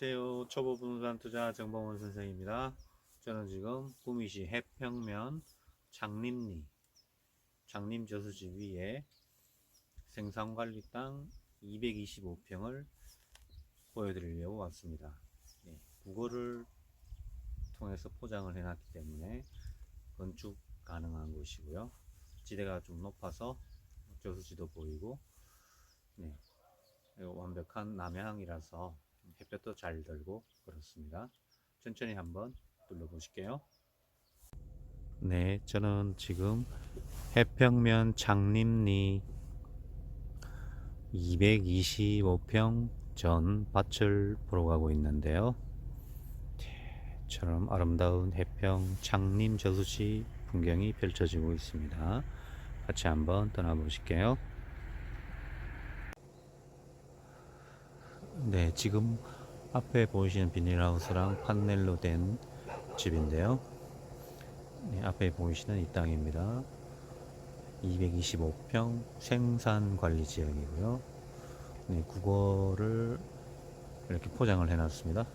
안녕하세요. 초보 부동산 투자 정봉원 선생입니다. 저는 지금 구미시 해평면 장림리 장림 저수지 위에 생산관리 땅 225평을 보여드리려고 왔습니다. 네, 국어를 통해서 포장을 해놨기 때문에 건축 가능한 곳이고요. 지대가 좀 높아서 저수지도 보이고 네, 완벽한 남향이라서 햇볕도 잘 들고 그렇습니다. 천천히 한번 둘러보실게요. 네, 저는 지금 해평면 장림리 225평 전 밭을 보러 가고 있는데요. 처럼 아름다운 해평 장림 저수지 풍경이 펼쳐지고 있습니다. 같이 한번 떠나보실게요. 네, 지금 앞에 보이시는 비닐하우스랑 판넬로 된 집인데요. 네, 앞에 보이시는 이 땅입니다. 225평 생산 관리 지역이고요. 네, 국어를 이렇게 포장을 해놨습니다.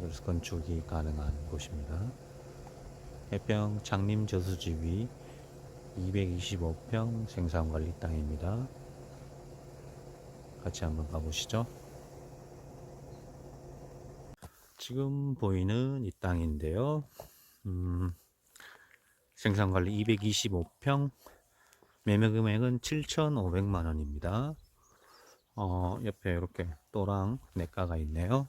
그래서 건축이 가능한 곳입니다. 해평 장림 저수지 위 225평 생산관리 땅입니다. 같이 한번 가보시죠. 지금 보이는 이 땅인데요. 음, 생산관리 225평, 매매 금액은 7,500만 원입니다. 어, 옆에 이렇게 또랑 냇가가 있네요.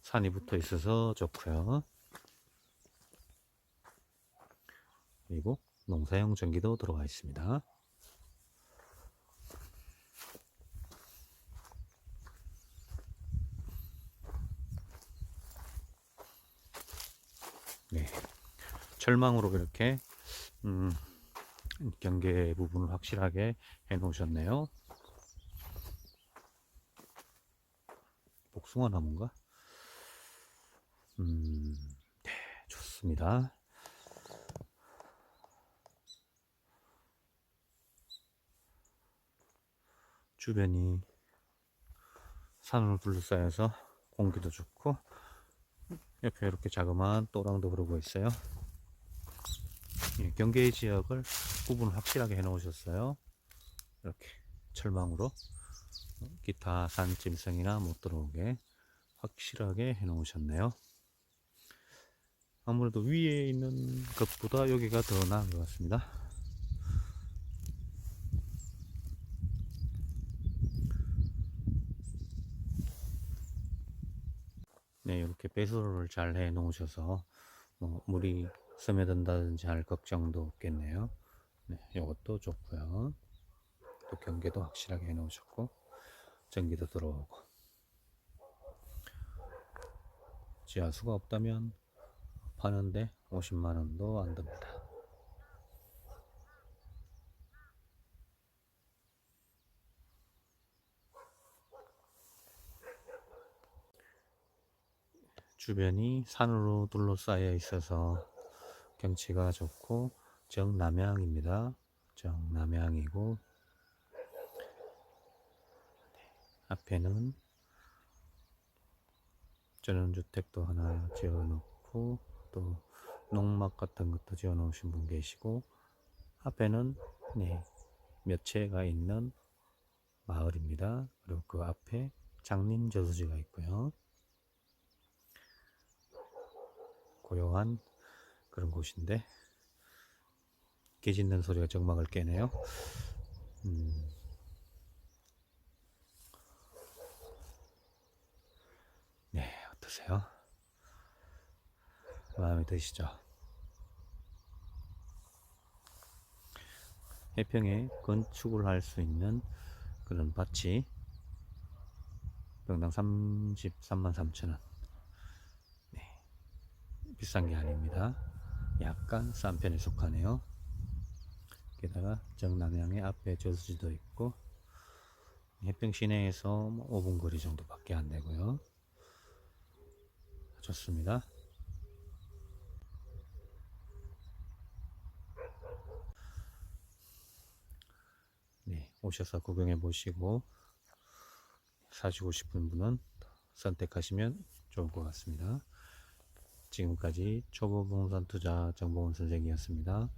산이 붙어 있어서 좋고요. 그리고 농사용 전기도 들어가 있습니다. 네. 철망으로 이렇게 음, 경계 부분을 확실하게 해 놓으셨네요. 복숭아 나무인가? 음, 네, 좋습니다. 주변이 산으로 둘러싸여서 공기도 좋고 옆에 이렇게 자그마한 또랑도 흐르고 있어요. 예, 경계 지역을 구분을 확실하게 해 놓으셨어요. 이렇게 철망으로 기타 산짐승이나 못 들어오게 확실하게 해 놓으셨네요. 아무래도 위에 있는 것보다 여기가 더 나은 것 같습니다. 네, 이렇게 배수로를 잘 해 놓으셔서 뭐 물이 스며든다든지 할 걱정도 없겠네요. 네, 이것도 좋고요. 또 경계도 확실하게 해 놓으셨고 전기도 들어오고 지하수가 없다면 파는데 50만 원도 안 듭니다. 주변이 산으로 둘러싸여 있어서 경치가 좋고 정남향입니다. 정남향이고 네, 앞에는 전원주택도 하나 지어놓고 또 농막 같은 것도 지어놓으신 분 계시고 앞에는 네, 몇 채가 있는 마을입니다. 그리고 그 앞에 장림 저수지가 있고요. 고요한 그런 곳인데 개 짖는 소리가 정막을 깨네요. 음. 네, 어떠세요? 마음에 드시죠? 해평에 건축을 할 수 있는 그런 밭이 병당 33만 3천 원. 비싼 게 아닙니다. 약간 싼 편에 속하네요. 게다가 정남향의 앞에 저수지도 있고 해평 시내에서 5분 거리 정도밖에 안 되고요. 좋습니다. 네, 오셔서 구경해 보시고 사시고 싶은 분은 선택하시면 좋을 것 같습니다. 지금까지 초보 부동산 투자 정보원 선생이었습니다.